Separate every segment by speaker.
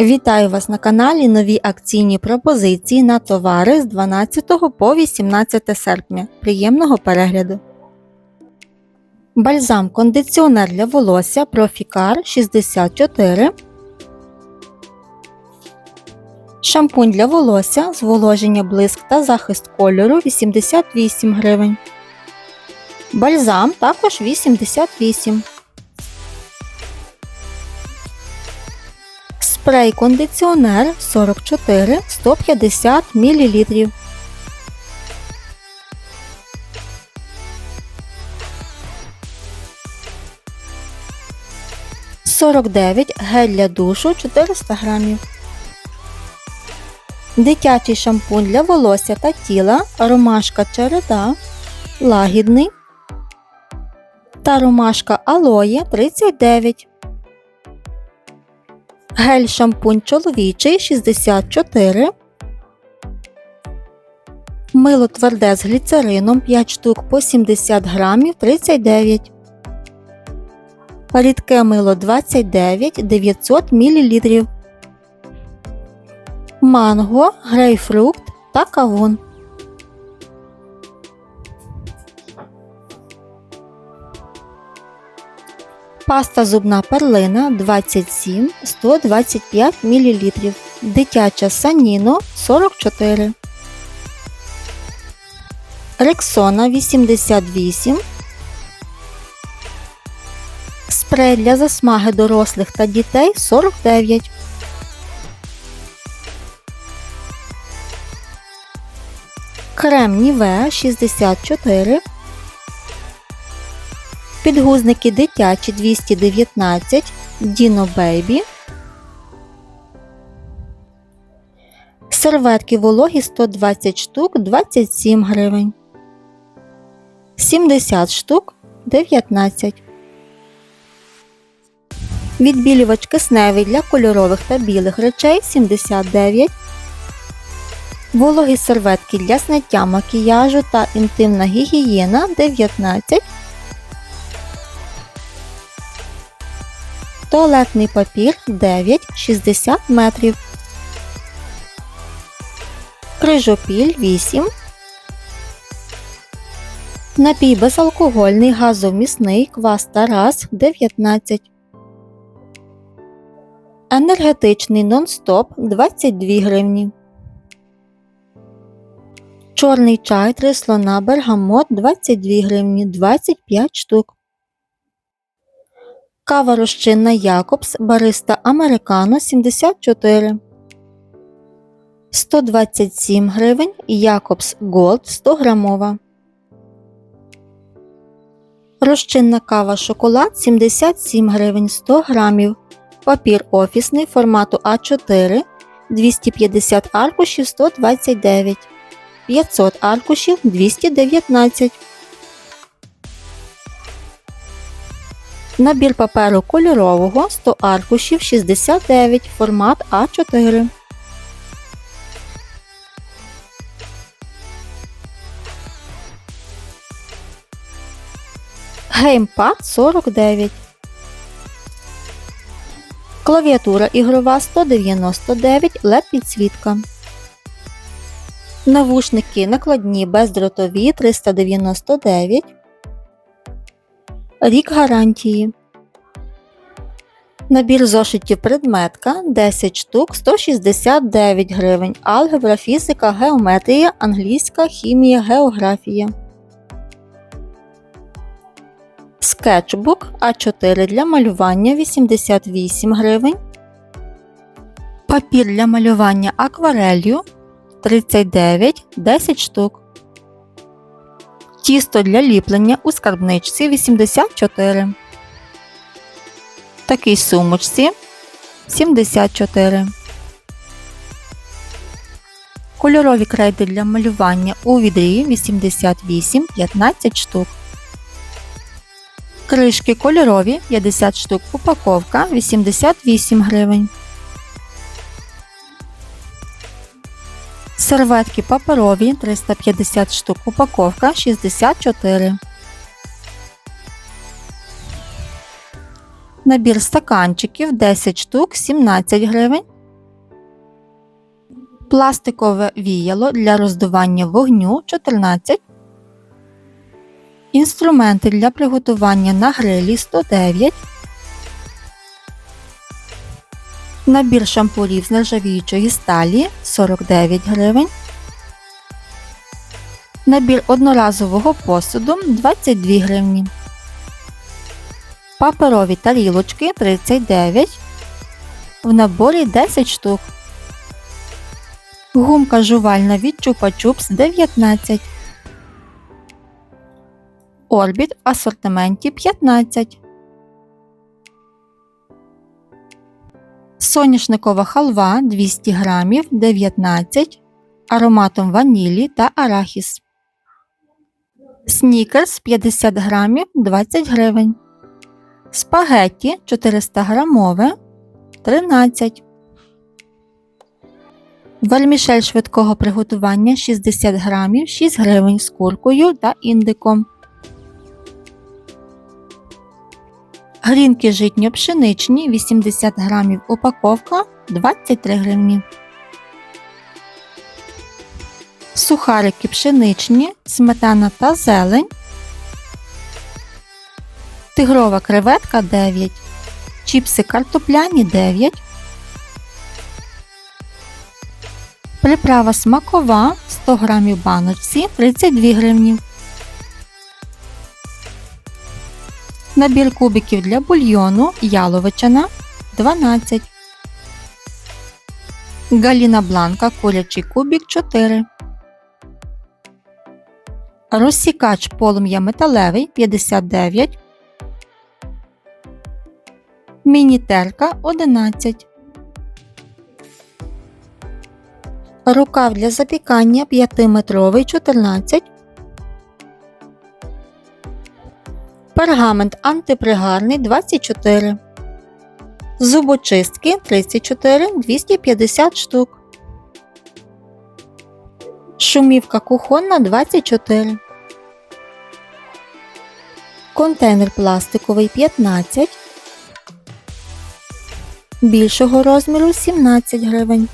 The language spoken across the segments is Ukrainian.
Speaker 1: Вітаю вас на каналі нові акційні пропозиції на товари з 12 по 18 серпня. Приємного перегляду. Бальзам кондиціонер для волосся Профікар 64. Шампунь для волосся, зволоження блиск та захист кольору 88 гривень. Бальзам також 88 Спрей кондиціонер 44 150 мл. Сорок дев'ять гель для душу 400 грамів. Дитячий шампунь для волосся та тіла ромашка череда лагідний та ромашка алоє 39 Гель шампунь чоловічий 64. Мило тверде з гліцерином 5 штук по 70 грамів 39. Рідке мило 29 900 мл. Манго, грейпфрукт та кавун. Паста зубна перлина 27 125 мл. Дитяча саніно 44. Рексона 88. Спрей для засмаги дорослих та дітей 49. Крем Нівеа 64. Підгузники дитячі 219, Dino Baby. Серветки вологі 120 штук 27 гривень. 70 штук 19. Відбілювач кисневий для кольорових та білих речей 79. Вологі серветки для зняття макіяжу та інтимна гігієна 19. Туалетний папір 9 60 метрів. Крижопіль 8. Напій безалкогольний газовмісний квас Тарас 19. Енергетичний нон-стоп 22 гривні. Чорний чай 3 слона бергамот 22 гривні 25 штук. Кава розчинна Якобс Бариста Американо 74 127 гривень Якобс Голд 100 грамова. Розчинна кава шоколад 77 гривень 100 грамів. Папір офісний формату А4 250 аркушів 129 500 аркушів 219 Набір паперу кольорового 100 аркушів 69 формат А4. Геймпад 49. Клавіатура ігрова 199 LED підсвітка. Навушники накладні бездротові 399. Рік гарантії. Набір зошитів предметка 10 штук 169 гривень. Алгебра, фізика, геометрія, англійська, хімія, географія. Скетчбук А4 для малювання 88 гривень. Папір для малювання акварелью 39 10 штук. Тісто для ліплення у скарбничці 84. Такій сумочці 74. Кольорові крейди для малювання у відрі 88 15 штук. Кришки кольорові 50 штук упаковка 88 гривень. Серветки паперові 350 штук упаковка 64. Набір стаканчиків 10 штук 17 гривень. Пластикове віяло для роздування вогню 14. Інструменти для приготування на грилі 109. Набір шампурів з нержавіючої сталі 49 гривень. Набір одноразового посуду 22 гривні. Паперові тарілочки 39. В наборі 10 штук. Гумка жувальна від Чупа-Чупс 19. Орбіт в асортименті 15. Соняшникова халва 200 грамів 19 ароматом ванілі та арахіс. Снікерс 50 грамів 20 гривень. Спагетті 400 грамове 13. Вермішель швидкого приготування 60 грамів 6 гривень з куркою та індиком. Грінки житньо-пшеничні 80 грамів упаковка 23 гривні. Сухарики пшеничні, сметана та зелень. Тигрова креветка 9. Чіпси картопляні 9. Приправа смакова 100 грамів баночці 32 гривні. Набір кубиків для бульйону яловичина 12. Галіна бланка курячий кубик 4. Розсікач полум'я металевий 59. Міні-терка 11. Рукав для запікання 5-метровий 14. Пергамент антипригарний 24. Зубочистки 34 250 штук. Шумівка кухонна 24. Контейнер пластиковий 15. Більшого розміру 17 гривень.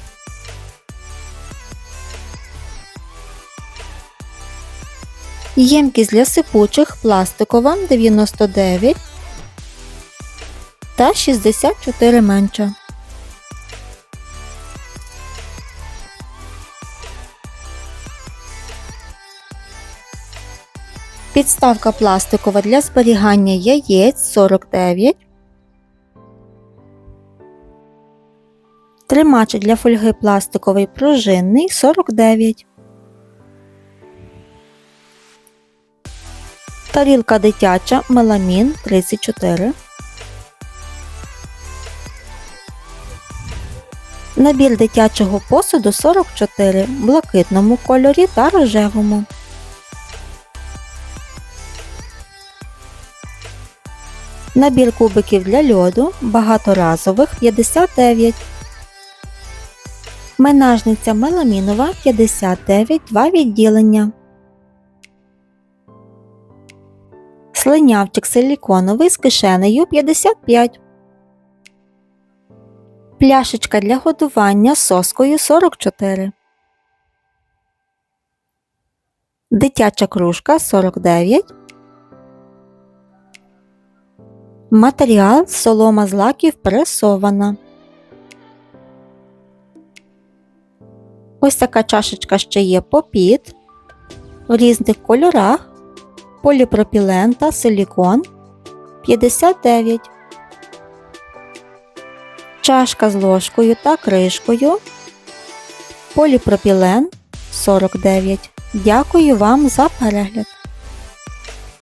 Speaker 1: Ємкість для сипучих пластикова 99 та 64 менша. Підставка пластикова для зберігання яєць 49. Тримач для фольги пластиковий пружинний 49. Тарілка дитяча меламін 34. Набір дитячого посуду 44 в блакитному кольорі та рожевому. Набір кубиків для льоду багаторазових 59. Менажниця меламінова 59 2 відділення. Слинявчик силіконовий з кишенею 55. Пляшечка для годування з соскою 44. Дитяча кружка 49. Матеріал солома з лаків пресована. Ось така чашечка ще є попіт в різних кольорах. Поліпропілен та силікон 59. Чашка з ложкою та кришкою. Поліпропілен 49. Дякую вам за перегляд.